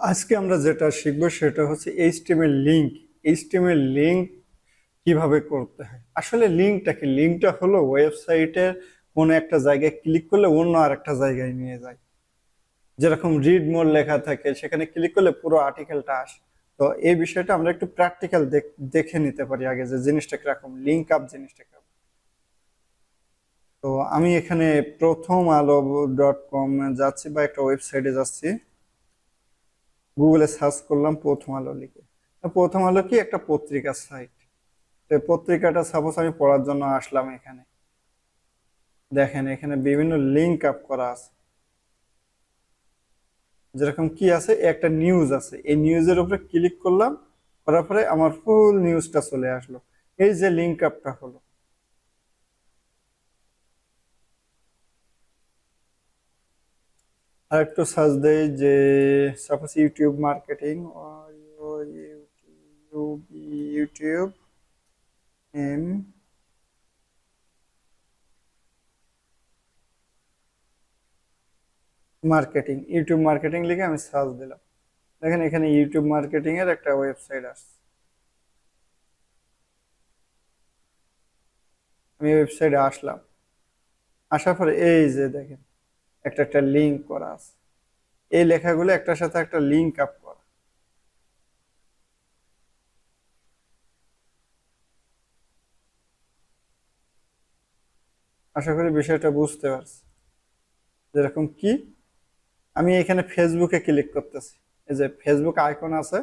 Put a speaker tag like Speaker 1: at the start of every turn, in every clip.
Speaker 1: আজকে আমরা যেটা শিখব সেটা হচ্ছে এইচটিএমএল লিঙ্ক। এইচটিএমএল লিঙ্ক কীভাবে করতে হয়? আসলে লিঙ্কটা কি? লিঙ্কটা হলো ওয়েবসাইটের কোনো একটা জায়গায় ক্লিক করলে অন্য আরেকটা জায়গায় নিয়ে যায়। যেরকম রিড মোর লেখা থাকে, সেখানে ক্লিক করলে পুরো আর্টিকেলটা আসে। তো এই বিষয়টা আমরা একটু প্র্যাকটিক্যাল দেখে নিতে পারি আগে যে জিনিসটা কীরকম লিঙ্ক আপ জিনিসটা কীরকম। তো আমি এখানে প্রথম আলো ডট কম যাচ্ছি বা একটা ওয়েবসাইটে যাচ্ছি। গুগলে সার্চ করলাম প্রথম আলো লিখে। প্রথম আলো কি? একটা পত্রিকার সাইট তো পত্রিকাটা সাপোজ আমি পড়ার জন্য আসলাম এখানে। দেখেন, এখানে বিভিন্ন লিঙ্ক আপ করা আছে। যেরকম কি আছে? একটা নিউজ আছে। এই নিউজের উপরে ক্লিক করলাম, করার পরে আমার ফুল নিউজটা চলে আসলো। এই যে লিঙ্ক আপটা হলো। আর একটু সার্চ দেই যে suppose YouTube marketing YouTube YouTube M marketing YouTube marketing লিখে আমি সার্চ দিলাম। দেখেন এখানে ইউটিউব মার্কেটিং এর একটা ওয়েবসাইট আসছে। আমি ওয়েবসাইটে আসলাম। আসার পরে এই যে দেখেন একটা একটা লিঙ্ক করা আছে। এই লেখাগুলো একটার সাথে একটা লিঙ্ক আপ করা। আশা করি বিষয়টা বুঝতে পারছি। যেরকম কি? আমি এখানে ফেসবুকে ক্লিক করতেছি। এই যে ফেসবুক আইকন আছে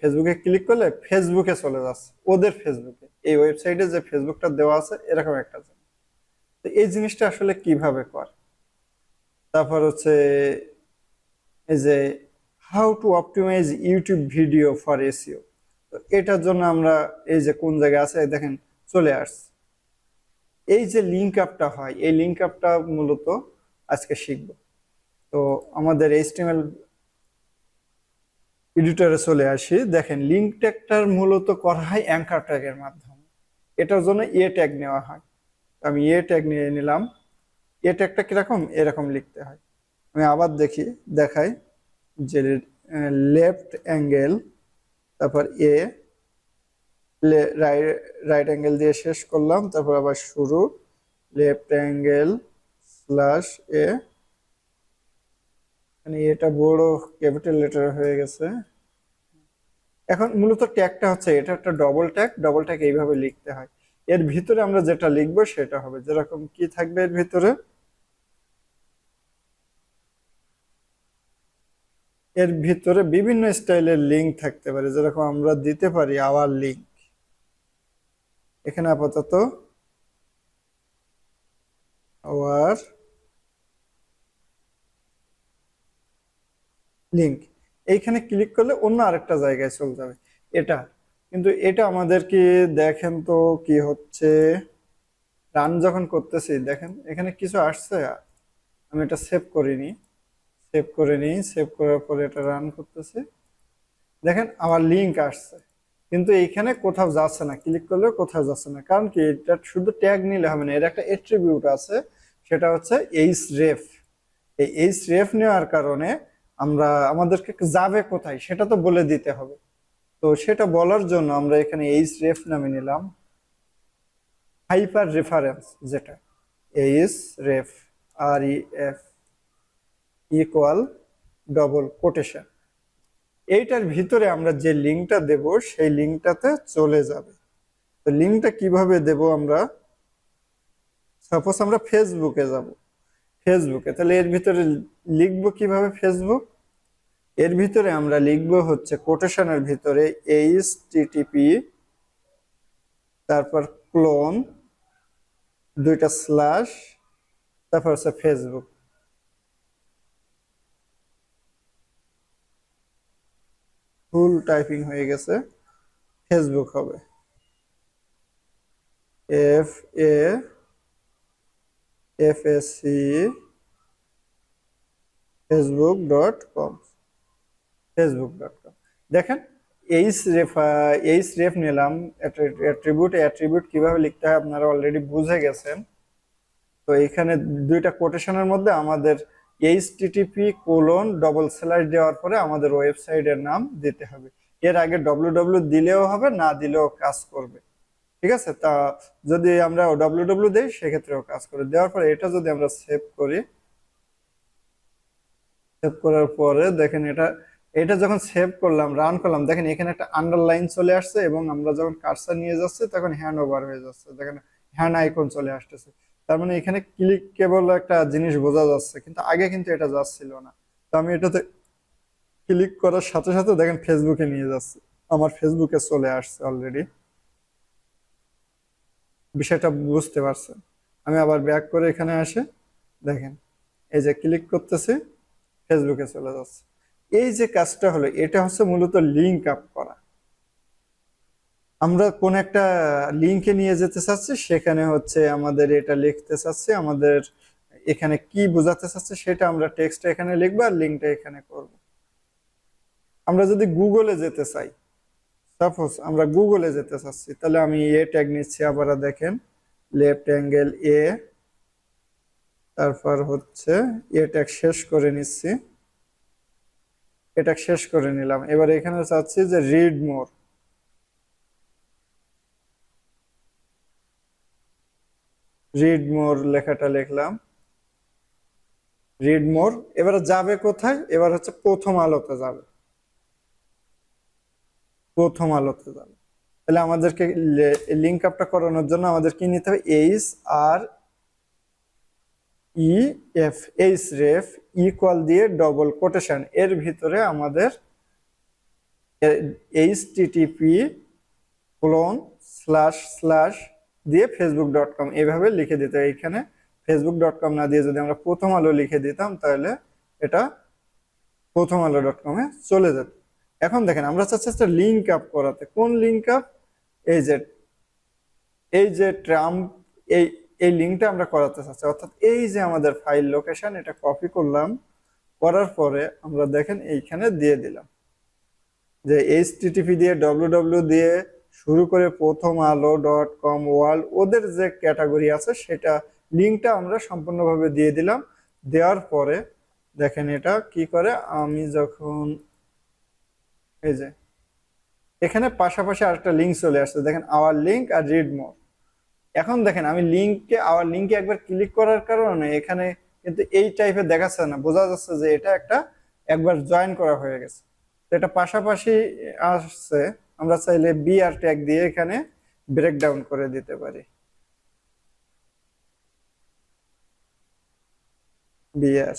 Speaker 1: ফেসবুকে ক্লিক করলে ফেসবুকে চলে যাচ্ছে, ওদের ফেসবুকে এই ওয়েবসাইটে যে ফেসবুকটা দেওয়া আছে, এরকম একটা জিনিস। তো এই জিনিসটা আসলে কীভাবে করে? তারপর হচ্ছে এই যে how to optimise YouTube video for SEO তো এটার জন্য আমরা এই যে কোন জায়গায় আছে, দেখেন চলে আসছে। এই যে লিঙ্ক আপটা হয়, এই লিঙ্ক আপটা মূলত আজকে শিখব। তো আমাদের এইচটিএমএল এডিটরে চলে আসি। দেখেন লিঙ্ক ট্যাগটার মূলত করা হয় অ্যাঙ্কার ট্যাগের মাধ্যমে। এটার জন্য এ ট্যাগ নেওয়া হয়। আমি এ ট্যাগ নিয়ে নিলাম। এ একটা কীরকম? এরকম লিখতে হয়। আমি আবার দেখি, দেখাই, যে লেফট অ্যাঙ্গেল তারপর এ রাইট অ্যাঙ্গেল দিয়ে শেষ করলাম, তারপর আবার শুরু লেফট অ্যাঙ্গেল স্ল্যাশ এ মানে এটা বড় ক্যাপিটাল লেটার হয়ে গেছে। এখন মূলত ট্যাগটা হচ্ছে, এটা একটা ডবল ট্যাগ ডবল ট্যাগ এইভাবে লিখতে হয়। এর ভিতরে আমরা যেটা লিখব সেটা হবে যেরকম কি থাকবে এর ভিতরে? এর ভিতরে বিভিন্ন স্টাইলের লিঙ্ক থাকতে পারে, যেরকম আমরা দিতে পারি আওয়ার লিঙ্ক এখানে আপাতত আওয়ার লিঙ্ক এইখানে ক্লিক করলে অন্য আরেকটা জায়গায় চলে যাবে। এটা কিন্তু এটা আমাদেরকে দেখেন তো কি হচ্ছে। রান যখন করতেছি, দেখেন এখানে কিছু আসছে, আমি এটা সেভ করিনি সেভ করে নিই সেভ করার পরে এটা রান করতেছি। দেখেন আমার লিঙ্ক আসছে, কিন্তু এইখানে কোথাও যাচ্ছে না ক্লিক করলেও কোথাও যাচ্ছে না, কারণ কি এটা শুধু ট্যাগ নিলে হবে না, এর একটা এট্রিবিউট আছে, সেটা হচ্ছে এইচ রেফ এই এইচ রেফ নেওয়ার কারণে আমরা, আমাদেরকে যাবে কোথায়, সেটা তো বলে দিতে হবে। তো সেটা বলার জন্য আমরা এখানে এইচ রেফ নামে নিলাম। হাইপার রেফারেন্স যেটা। H ref R E F equal double quotation এইটার ভিতরে আমরা যে লিঙ্কটা দেব, সেই লিঙ্কটাতে চলে যাবে। তো লিঙ্কটা কীভাবে দেব আমরা? সাপোজ আমরা ফেসবুকে যাব। ফেসবুকে তাহলে এর ভিতরে লিখব কীভাবে ফেসবুক এর ভিতরে আমরা লিখব হচ্ছে কোটেশনের ভিতরে এইচ টিটিপি তারপর ক্লোন দুইটা স্ল্যাশ তারপর হচ্ছে ফেসবুক ফুল টাইপিং হয়ে গেছে ফেসবুক হবে। F A F S C Facebook dot com Facebook dot com দেখেন এইচ রেফ এইচ রেফ নিলাম অ্যাট্রিবিউট অ্যাট্রিবিউট কীভাবে লিখতে হয় আপনারা অলরেডি বুঝে গেছেন। তো এখানে দুইটা কোটেশনের মধ্যে আমাদের H TTP colon double slash দেওয়ার পরে আমাদের ওয়েবসাইটের নাম দিতে হবে। এর আগে ডব্লিউ ডব্লিউ দিলেও হবে, না দিলেও কাজ করবে। ঠিক আছে? তা যদি আমরা ডব্লিউ ডব্লিউ দিই, সেক্ষেত্রেও কাজ করে। দেওয়ার পরে এটা যদি আমরা সেভ করি সেভ করার পরে দেখেন এটা এটা যখন সেভ করলাম রান করলাম, দেখেন এখানে একটা আন্ডারলাইন চলে আসছে এবং আমরা যখন কার্সার নিয়ে যাচ্ছি, তখন হ্যান্ড ওভার হয়ে যাচ্ছে। দেখেন হ্যান্ড আইকন চলে আসতেছে। তার মানে এখানে ক্লিক কেবল একটা জিনিস বোঝা যাচ্ছে, কিন্তু আগে কিন্তু এটা যাচ্ছিল না। তো আমি এটাতে ক্লিক করার সাথে সাথে দেখেন ফেসবুকে নিয়ে যাচ্ছে। আমার ফেসবুকে চলে আসছে অলরেডি বিষয়টা বুঝতে পারছেন? আমি আবার ব্যাক করে এখানে আসে, দেখেন, এই যে ক্লিক করতেছি ফেসবুকে চলে যাচ্ছে। এই যে কাজটা হলো, এটা হচ্ছে মূলত লিঙ্ক আপ করা। আমরা কোন একটা লিঙ্কে নিয়ে যেতে চাচ্ছি, সেখানে হচ্ছে আমাদের এটা লিখতে চাচ্ছি, আমাদের এখানে কি বোঝাতে চাচ্ছে সেটা আমরা টেক্সটটা এখানে লিখব আর লিঙ্কটা এখানে করব। আমরা যদি গুগলে যেতে চাই সাপোজ আমরা গুগলে যেতে চাচ্ছি, তাহলে আমি এ ট্যাগ নিচ্ছি, আবার দেখেন লেফট অ্যাঙ্গেল এ তারপর হচ্ছে এ ট্যাগ শেষ করে নিচ্ছি। এটা শেষ করে নিলাম। এবার এখানে চাচ্ছি যে রিড মোর রিড মোর লেখাটা লিখলাম। রিড মোর এবারে যাবে কোথায়? এবার হচ্ছে প্রথম আলোতে যাবে। প্রথম আলোতে যাবে। তাহলে আমাদেরকে লিঙ্ক আপটা করানোর জন্য আমাদের কি নিতে হবে? H R E F H ref equal দিয়ে ডবল কোটেশন এর ভিতরে আমাদের H TTP colon slash slash দিয়ে ফেসবুক ডট কম এইভাবে লিখে দিতে এইখানে ফেসবুক ডট কম না দিয়ে যদি আমরা প্রথম আলো লিখে দিতাম, তাহলে এটা প্রথম আলো ডট কমে চলে যেত। এখন দেখেন, আমরা চাচ্ছি একটা লিঙ্ক আপ করাতে। কোন লিঙ্ক আপ এই যে এই যে ট্রাম্প এই এই লিঙ্কটা আমরা করাতে চাচ্ছি। অর্থাৎ এই যে আমাদের ফাইল লোকেশন এটা কপি করলাম, করার পরে আমরা দেখেন এইখানে দিয়ে দিলাম। যে এইচ টিটিপি দিয়ে ডব্লিউ দিয়ে শুরু করে প্রথম আলো ডট কম ওয়ার্ল্ড ওদের যে ক্যাটাগরি আছে, সেটা লিঙ্কটা আমরা সম্পূর্ণভাবে দিয়ে দিলাম। দেওয়ার পরে দেখেন এটা কি করে, আমি যখন এই যে, এখানে পাশাপাশি আরেকটা লিঙ্ক চলে আসছে। দেখেন আওয়ার লিঙ্ক আর রিড মোর এখন দেখেন, আমি লিঙ্ককে আওয়ার লিঙ্কে একবার ক্লিক করার কারণে এখানে কিন্তু এই টাইপের দেখাচ্ছে না। বোঝা যাচ্ছে যে এটা একটা একবার জয়েন করা হয়ে গেছে। তো এটা পাশাপাশি আসছে। আমরা চাইলে বি আর ট্যাগ দিয়ে এখানে ব্রেকডাউন করে দিতে পারি। বিআর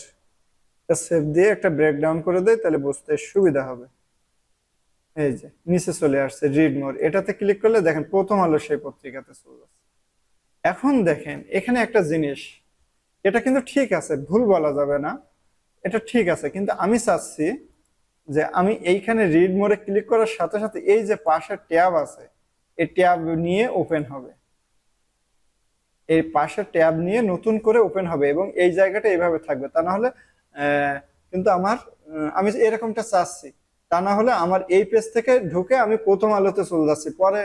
Speaker 1: সেভ দিয়ে একটা ব্রেকডাউন করে দেয় তাহলে বুঝতে সুবিধা হবে। এই যে, নিচে চলে আসছে রিড মোর এটাতে ক্লিক করলে দেখেন প্রথম আলো সেই পত্রিকাতে চলে যাচ্ছে এখন দেখেন, এখানে একটা জিনিস, এটা কিন্তু ঠিক আছে, ভুল বলা যাবে না, এটা ঠিক আছে, কিন্তু আমি চাচ্ছি যে আমি এইখানে রিড মোড়ে ক্লিক করার সাথে সাথে এই যে পাশে ট্যাব আছে, এই ট্যাব নিয়ে ওপেন হবে। এই পাশে ট্যাব নিয়ে নতুন করে ওপেন হবে এবং এই জায়গাটা এইভাবে থাকবে। তা না হলে কিন্তু আমার আমি এরকমটা চাচ্ছি, তা না হলে আমার এই পেজ থেকে ঢুকে আমি প্রথম আলোতে চলে যাচ্ছি। পরে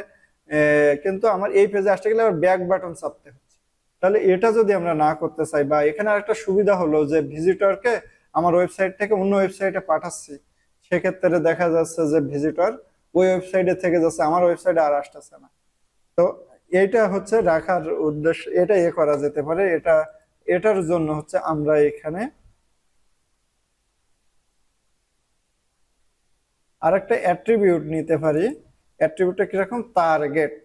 Speaker 1: কিন্তু আমার এই পেজে আসতে গেলে আবার ব্যাক বাটন চাপতে হচ্ছে। তাহলে এটা যদি আমরা না করতে চাই বা এখানে আরেকটা সুবিধা হলো যে ভিজিটরকে আমার ওয়েবসাইট থেকে অন্য ওয়েবসাইটে পাঠাচ্ছি, সেক্ষেত্রে দেখা যাচ্ছে যে ভিজিটর ওই ওয়েবসাইটে থেকে যাচ্ছে, আমার ওয়েবসাইটে আর আসতেছে না। তো এটা হচ্ছে রাখার উদ্দেশ্য এটা এ করা যেতে পারে। এটা, এটার জন্য হচ্ছে আমরা এখানে আরেকটা অ্যাট্রিবিউট নিতে পারি। অ্যাট্রিবিউটটা কীরকম? টার্গেট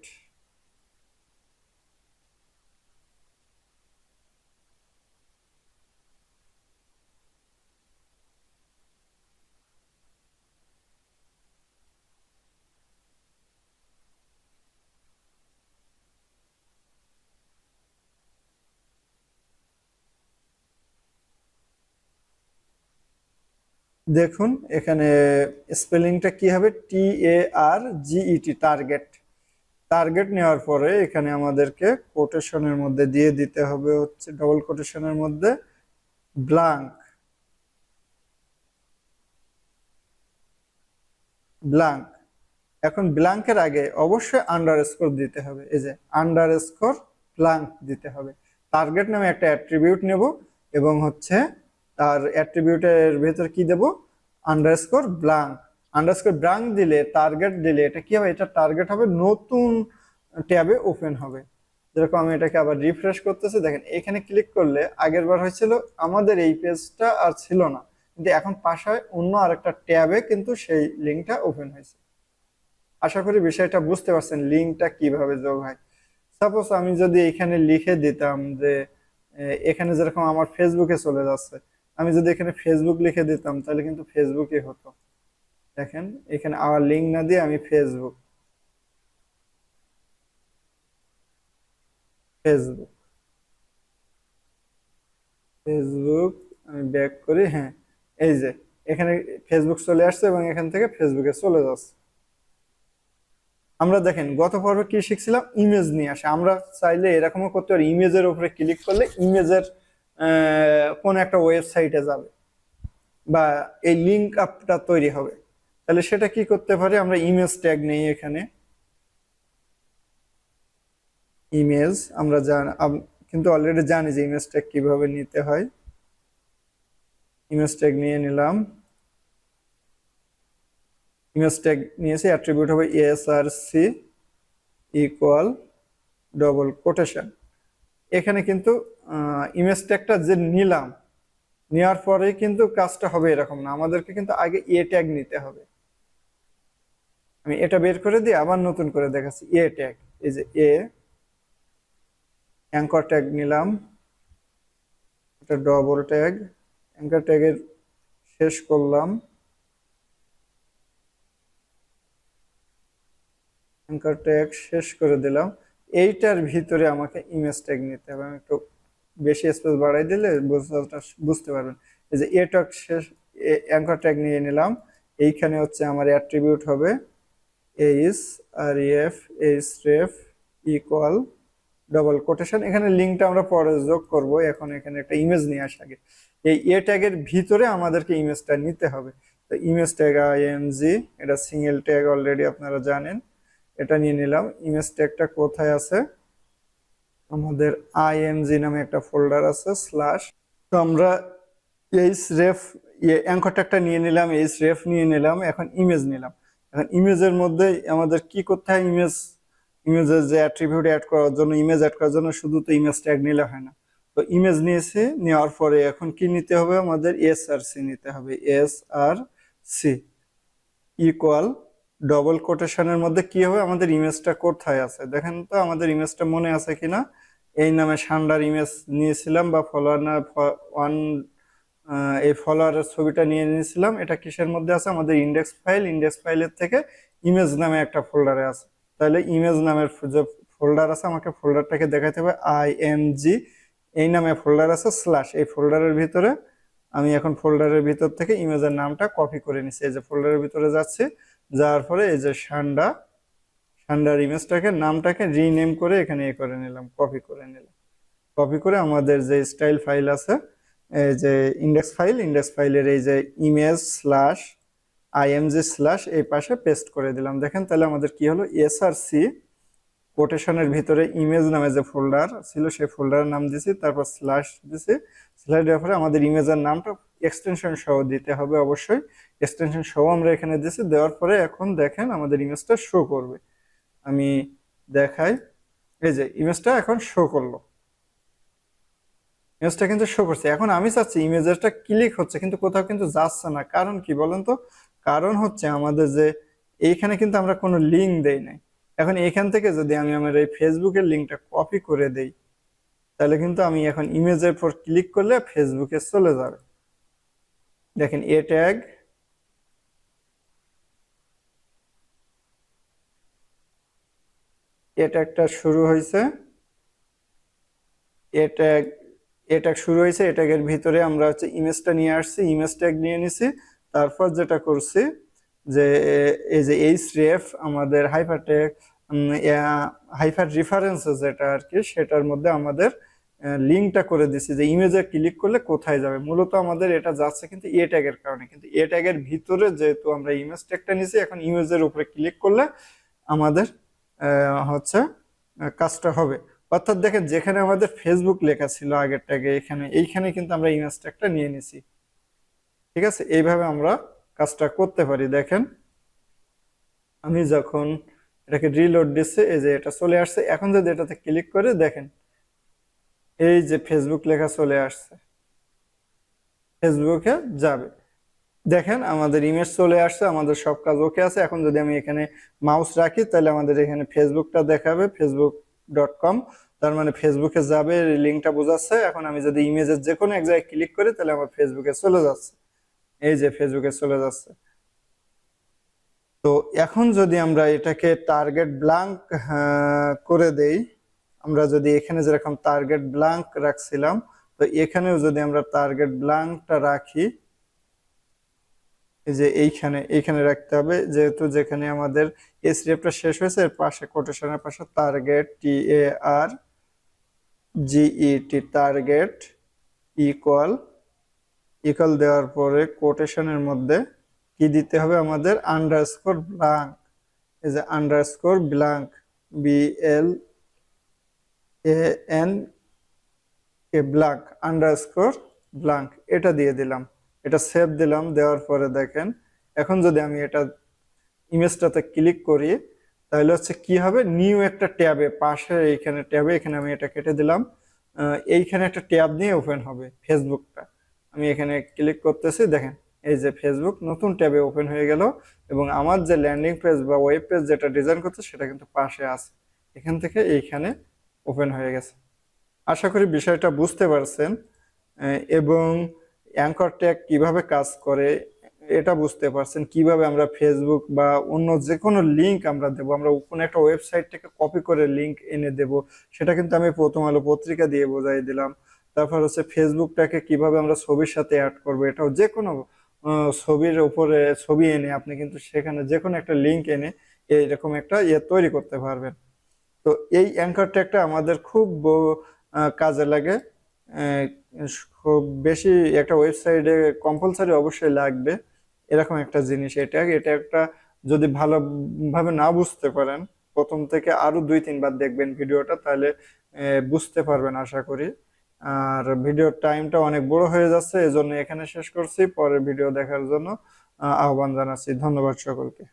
Speaker 1: দেখুন, এখানে স্পেলিংটা কি হবে? T A R G E T target target নেওয়ার পরে এখানে আমাদেরকে কোটেশনের মধ্যে দিয়ে দিতে হবে হচ্ছে ডবল কোটেশনের মধ্যে ব্লাঙ্ক ব্লাঙ্ক এখন ব্লাঙ্কের আগে অবশ্যই আন্ডার স্কোর দিতে হবে। এই যে আন্ডার স্কোর ব্লাঙ্ক দিতে হবে। টার্গেট নামে একটা অ্যাট্রিবিউট নেব এবং হচ্ছে তার অ্যাট্রিবিউটের ভেতর কি দেব? আন্ডারস্কোর ব্লাঙ্ক আন্ডারস্কোর ব্লাঙ্ক দিলে টার্গেট দিলে এটা কি হবে? এটা টার্গেট হবে, নতুন ট্যাবে ওপেন হবে। যেরকম আমি এটাকে আবার রিফ্রেশ করতেছি, দেখেন এখানে ক্লিক করলে আগের বার হয়েছিল, আমাদের এই পেজটা আর ছিল না। কিন্তু এখন পাশায় অন্য আরেকটা ট্যাবে কিন্তু সেই লিঙ্কটা ওপেন হয়েছে। আশা করি বিষয়টা বুঝতে পারছেন লিঙ্কটা কীভাবে যোগ হয়। সাপোজ আমি যদি এখানে লিখে দিতাম যে এখানে যেরকম আমার ফেসবুকে চলে যাচ্ছে আমি যদি এখানে ফেসবুক লিখে দিতাম, তাহলে কিন্তু ফেসবুকই হতো। দেখেন, এখানে আমার লিঙ্ক না দিয়ে আমি ফেসবুক ফেসবুক ফেসবুক আমি ব্যাক করি হ্যাঁ। এই যে, এখানে ফেসবুক চলে আসছে এবং এখান থেকে ফেসবুকে চলে যাচ্ছে। আমরা দেখেন, গত পর্বে কি শিখছিলাম? ইমেজ নিয়ে আসে। আমরা চাইলে এরকমও করতে পারি। ইমেজের উপরে ক্লিক করলে ইমেজের কোন একটা ওয়েবসাইটে যাবে বা এই লিঙ্ক আপটা তৈরি হবে। তাহলে সেটা কি করতে পারি? আমরা ইমেজ ট্যাগ নেই এখানে। ইমেজ আমরা জান কিন্তু অলরেডি জানি যে ইমেজ ট্যাগ কীভাবে নিতে হয়। ইমেজ ট্যাগ নিয়ে নিলাম। ইমেজ ট্যাগ নিয়েছি অ্যাট্রিবিউট হবে S R C equal double quotation এখানে কিন্তু ইমেজ ট্যাগটা যে নিলাম নেওয়ার পরেই কিন্তু কাজটা হবে এরকম না। আমাদেরকে কিন্তু আগে এ ট্যাগ নিতে হবে। আমি এটা বের করে দিয়ে আবার নতুন করে দেখাচ্ছি। এ ট্যাগ এই যে এ অ্যাঙ্কর ট্যাগ নিলাম। এটা ডবল ট্যাগ অ্যাঙ্কর ট্যাগের শেষ করলাম। অ্যাঙ্কর ট্যাগ শেষ করে দিলাম। এইটার ভিতরে আমাকে ইমেজ ট্যাগ নিতে হবে। আমি একটু বেশি স্পেস বাড়াই দিলে বুঝতে পারবেন। এই যে এ ট্যাগ শেষ অ্যাঙ্কর ট্যাগ নিয়ে নিলাম। এইখানে হচ্ছে আমার অ্যাট্রিবিউট হবে H R F H ref equal double quotation এখানে লিঙ্কটা আমরা পরে যোগ করব। এখন এখানে একটা ইমেজ নিয়ে আসি আগে। এই এ ট্যাগের ভিতরে আমাদেরকে ইমেজটা নিতে হবে। তো ইমেজ ট্যাগ আইএমজি এটা সিঙ্গেল ট্যাগ অলরেডি আপনারা জানেন। এটা নিয়ে নিলাম। ইমেজ ট্যাগটা কোথায় আছে? আমাদের আইএমজি নামে একটা ফোল্ডার আছে স্ল্যাশ তো আমরা এইচ রেফ অ্যাঙ্কর ট্যাগটা নিয়ে নিলাম এইচ রেফ নিয়ে নিলাম, এখন ইমেজ নিলাম। এখন ইমেজের মধ্যে আমাদের কি করতে হয়? ইমেজ ইমেজের যে অ্যাট্রিবিউট অ্যাড করার জন্য ইমেজ অ্যাড করার জন্য শুধু তো ইমেজ ট্যাগ নিলে হয় না। তো ইমেজ নিয়েছি, নেওয়ার পরে এখন কি নিতে হবে? আমাদের এস আর সি নিতে হবে। S R C equal double কোটেশনের মধ্যে কি হবে? আমাদের ইমেজটা কোথায় আছে? দেখেন তো, আমাদের ইমেজটা মনে আছে কিনা? এই নামে সান্ডার ইমেজ নিয়েছিলাম বা ফলোয়ার না ওয়ান এই ফলোয়ারের ছবিটা নিয়ে নিয়েছিলাম। এটা কিসের মধ্যে আছে? আমাদের ইন্ডেক্স ফাইল ইন্ডেক্স ফাইলের থেকে ইমেজ নামে একটা ফোল্ডারে আছে। তাহলে ইমেজ নামের যে ফোল্ডার আছে, আমাকে ফোল্ডারটাকে দেখাতে হবে আই এম জি এই নামে ফোল্ডার আছে স্ল্যাশ এই ফোল্ডারের ভিতরে আমি এখন ফোল্ডারের ভিতর থেকে ইমেজের নামটা কপি করে নিচ্ছি এই যে ফোল্ডারের ভিতরে যাচ্ছি যাওয়ার পরে এই যে সান্ডা, সান্ডার ইমেজটাকে, নামটাকে রিনেম করে এখানে এ করে নিলাম, কপি করে নিলাম। কপি করে আমাদের যে স্টাইল ফাইল আছে, এই যে ইন্ডেক্স ফাইল, ইন্ডেক্স ফাইলের এই যে ইমেজ স্ল্যাশ আইএমজি স্ল্যাশ এই পাশে পেস্ট করে দিলাম। দেখেন তাহলে আমাদের কি হলো? এস আর সি কোটেশনের ভিতরে ইমেজ নামে যে ফোল্ডার ছিল, সেই ফোল্ডারের নাম দিছি, তারপর স্ল্যাশ দিছি। স্ল্যাশ দেওয়ার পরে আমাদের ইমেজের নামটা এক্সটেনশন সহ দিতে হবে অবশ্যই। এক্সটেনশন সহ আমরা এখানে দিছি দেওয়ার পরে এখন দেখেন আমাদের ইমেজটা শো করবে। আমি দেখাই, এই যে ইমেজটা এখন শো করল। ইমেজটা কিন্তু শো করছে। এখন আমি চাচ্ছি ইমেজেরটা ক্লিক হচ্ছে, কিন্তু কোথাও কিন্তু যাচ্ছে না। কারণ কি বলেন তো? কারণ হচ্ছে আমাদের যে এইখানে কিন্তু আমরা কোনো লিঙ্ক দেই নাই। এখন এখান থেকে যদি আমি আমার এই ফেসবুকের লিঙ্কটা কপি করে দেই, তাহলে কিন্তু আমি এখন ইমেজের পর ক্লিক করলে ফেসবুকে চলে যাবে। দেখেন, এ ট্যাগ। এ একটা শুরু হয়েছে। এ ট্যাগ এ ট্যাগ শুরু হয়েছে, এ ট্যাগের ভিতরে আমরা হচ্ছে ইমেজটা নিয়ে আসছি, ইমেজ ট্যাগ নিয়ে নিছি। তারপর যেটা করছি, যে এই যে এইচ রেফ আমাদের হাইপার ট্যাগ হাইফার রেফারেন্স যেটা আর কি, সেটার মধ্যে আমাদের লিঙ্কটা করে দিছি যে ইমেজে ক্লিক করলে কোথায় যাবে। মূলত আমাদের এটা যাচ্ছে কিন্তু এ ট্যাগের কারণে। কিন্তু এ ট্যাগের ভিতরে যেহেতু আমরা ইমেজ ট্যাগটা নিছি, এখন ইমেজের উপরে ক্লিক করলে আমাদের হচ্ছে কাজটা হবে। অর্থাৎ দেখেন, যেখানে আমাদের ফেসবুক লেখা ছিল আগের ট্যাগে এখানে, এইখানে কিন্তু আমরা ইমেজ ট্যাগটা নিয়ে নিছি। ঠিক আছে? এইভাবে আমরা কাজটা করতে পারি। দেখেন, আমি যখন এটাকে রিলোড দিচ্ছে, এই যে এটা চলে আসছে। এখন যদি এটাতে ক্লিক করে, দেখেন এই যে ফেসবুক লেখা চলে আসছে ফেসবুকে যাবে। দেখেন আমাদের ইমেজ চলে আসছে, আমাদের সব কাজ ওকে আছে। এখন যদি আমি এখানে মাউস রাখি, তাহলে আমাদের এখানে ফেসবুকটা দেখাবে ফেসবুক ডট কম তার মানে ফেসবুকে যাবে, লিঙ্কটা বোঝাচ্ছে। এখন আমি যদি ইমেজের যে কোনো এক জায়গায় ক্লিক করি, তাহলে আমার ফেসবুকে চলে যাচ্ছে। এই যে ফেসবুকে চলে যাচ্ছে। তো এখন যদি আমরা এটাকে টার্গেট ব্ল্যাঙ্ক করে দেই আমরা যদি এখানে যেরকম টার্গেট ব্ল্যাঙ্ক রাখছিলাম, তো এখানেও যদি আমরা টার্গেট ব্ল্যাঙ্কটা রাখি যে এইখানে এইখানে রাখতে হবে, যেহেতু যেখানে আমাদের এসরিএফটা শেষ হয়েছে, এর পাশে কোটেশনের পাশে target T A R G E T target equal equal দেওয়ার পরে কোটেশনের মধ্যে কি দিতে হবে আমাদের আন্ডারস্কোর ব্ল্যাঙ্ক এই যে underscore blank B L A N K blank underscore blank এটা দিয়ে দিলাম। এটা সেভ দিলাম, দেওয়ার পরে দেখেন, এখন যদি আমি এটা ইমেজটাতে ক্লিক করি, তাহলে হচ্ছে কি হবে? নিউ একটা ট্যাবে পাশে এইখানে ট্যাবে, এখানে আমি এটা কেটে দিলাম। এইখানে একটা ট্যাব নিয়ে ওপেন হবে ফেসবুকটা আমি এখানে ক্লিক করতেছি, দেখেন, এই যে ফেসবুক নতুন ট্যাবে ওপেন হয়ে গেল এবং আমার যে ল্যান্ডিং পেজ বা ওয়েব পেজ যেটা ডিজাইন করছে, সেটা কিন্তু পাশে আছে। এখান থেকে এইখানে ওপেন হয়ে গেছে। আশা করি বিষয়টা বুঝতে পারছেন এবং অ্যাঙ্কর ট্যাগ কীভাবে কাজ করে এটা বুঝতে পারছেন। কীভাবে আমরা ফেসবুক বা অন্য যে কোনো লিঙ্ক আমরা দেবো, আমরা কোনো একটা ওয়েবসাইট থেকে কপি করে লিঙ্ক এনে দেব, সেটা কিন্তু আমি প্রথম আলো পত্রিকা দিয়ে বোঝাই দিলাম। তারপর হচ্ছে ফেসবুকটাকে কীভাবে আমরা ছবির সাথে অ্যাড করব, এটাও যে কোনো ছবির উপরে ছবি এনে আপনি কিন্তু সেখানে যে কোনো একটা লিঙ্ক এনে এরকম একটা ইয়ে তৈরি করতে পারবেন। তো এই অ্যাঙ্কর ট্যাগটা আমাদের খুব কাজে লাগে। খুব বেশি একটা ওয়েবসাইটে কম্পালসারি অবশ্যই লাগবে। এরকম একটা জিনিস এটা এটা একটা যদি ভালোভাবে না বুঝতে পারেন প্রথম থেকে আরও দুই তিনবার দেখবেন ভিডিওটা তাহলে বুঝতে পারবেন আশা করি। আর ভিডিওর টাইমটা অনেক বড় হয়ে যাচ্ছে এজন্য এখানে শেষ করছি পরের ভিডিও দেখার জন্য আহ, আহ্বান জানাচ্ছি। ধন্যবাদ সকলকে।